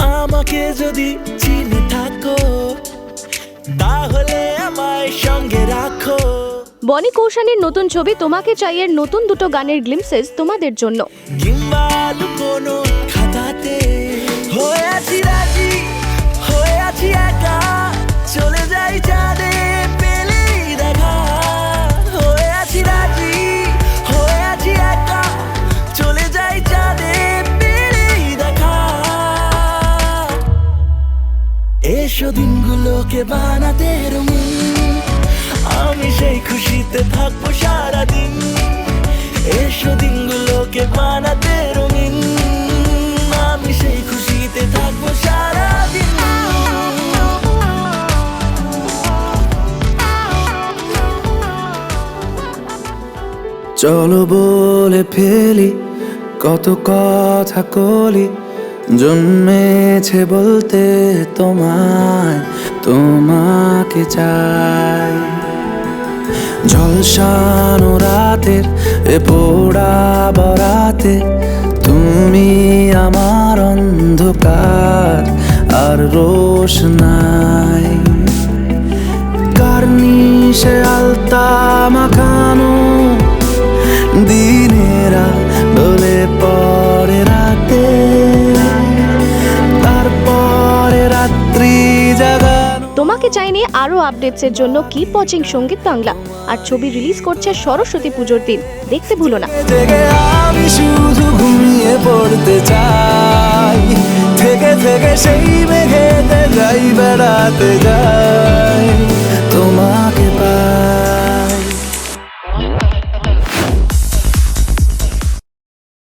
আমাকে যদি চিনে থাকো তাহলে আমায় সঙ্গে রাখো। বনি কৌশানীর নতুন ছবি তোমাকে চাইয়ের নতুন দুটো গানের গ্লিমসেস তোমাদের জন্য। কিংবা কোনো খাতাতে এসো দিনগুলোকে বানাতে রঙিন। আমি সেই খুশিতে থাকব সারাদিন। এসো দিনগুলোকে বানাতে রঙিন। আমি সেই খুশিতে থাকব সারাদিন। চলো বলে ফেলি, কত কথা কলি জন্মেছে বলতে তোমায়, তোমাকে চাই। ঝলসানো রাতের, এ পোড়া বরাতে তুমি আমার অন্ধকার, আর রোশ নাই। কার্নিশে আলতা জাগানো চাইনি আরও আপডেটসের জন্য কি ওয়াচিং সংগীত বাংলা। আর ছবি রিলিজ করছে সরস্বতী পুজোর দিন। দেখতে ভুলো না। শুধু থেকে থেকে সেই মেঘেতে যাই, বেড়াতে যাই।